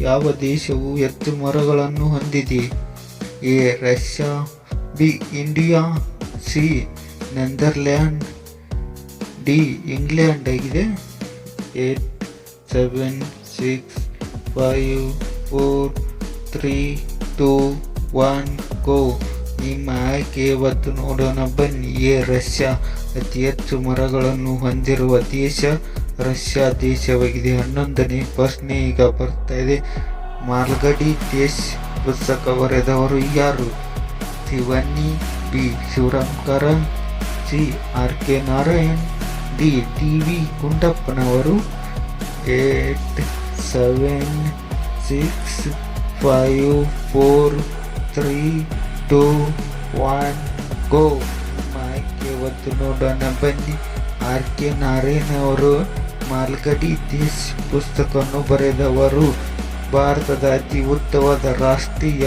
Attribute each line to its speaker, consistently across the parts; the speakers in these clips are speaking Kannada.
Speaker 1: ಯಾವ ದೇಶವು ಹೆಚ್ಚು ಮರಗಳನ್ನು ಹೊಂದಿದೆ? A. Russia, B. India, C. Netherland D. England ಆಗಿದೆ. Eight, seven, six, five, four, three, two, one, go. ನಿಮ್ಮ ಆಯ್ಕೆ ಇವತ್ತು ನೋಡೋಣ ಬನ್ನಿ. ಎ. ರಷ್ಯಾ ಅತಿ ಹೆಚ್ಚು ಮರಗಳನ್ನು ಹೊಂದಿರುವ ದೇಶ ರಷ್ಯಾ ದೇಶವಾಗಿದೆ ಹನ್ನೊಂದನೇ ಪ್ರಶ್ನೆ ಈಗ ಬರ್ತಾ ಇದೆ. ಮಾಲ್ಗಡಿ ದೇಶ್ ಪುಸ್ತಕ ಬರೆದವರು ಯಾರು? Shivani B. Shivaramkar, C. R. K. Narayan, D. T. V. ಗುಂಡಪ್ಪನವರು, eight seven six five four three two one go. ಆಯ್ಕೆ ಒತ್ತು ನೋಡೋಣ. ಬನ್ನಿ. ಆರ್. ಕೆ. ನಾರಾಯಣ್ ಅವರು ಮಾಲ್ಗಡಿ ದೀಸ್ ಪುಸ್ತಕವನ್ನು ಬರೆದವರು ಭಾರತದ ಅತಿ ಉದ್ದವಾದ ರಾಷ್ಟ್ರೀಯ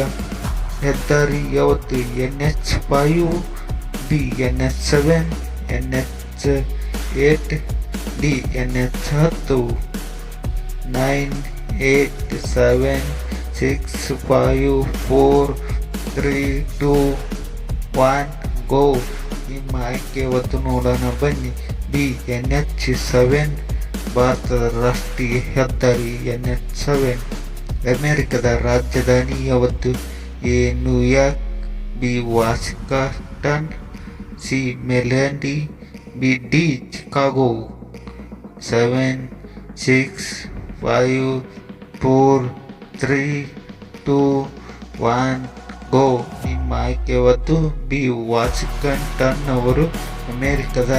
Speaker 1: ಹೆದ್ದಾರಿ ಯಾವತ್ತು? N H five B N H seven N H eight D N H ಹತ್ತು, nine eight seven six five four three two one go. ನಿಮ್ಮ ಆಯ್ಕೆ ಒತ್ತು ನೋಡೋಣ ಬನ್ನಿ. ಬಿ ಎನ್ ಎಚ್ ಸೆವೆನ್ ಭಾರತದ ರಾಷ್ಟ್ರೀಯ ಹೆದ್ದಾರಿ ಎನ್ ಎಚ್ ಸೆವೆನ್ ಅಮೆರಿಕದ ರಾಜಧಾನಿ ಯಾವತ್ತು A New York B Washington, C Maryland B D Chicago. Seven, six, five, four, three, two, one, go. ನಿಮ್ಮ ಆಯ್ಕೆ ಯಾವತ್ತು? ಬಿ ವಾಷಿಂಗ್ಟನ್ ಅವರು ಅಮೇರಿಕದ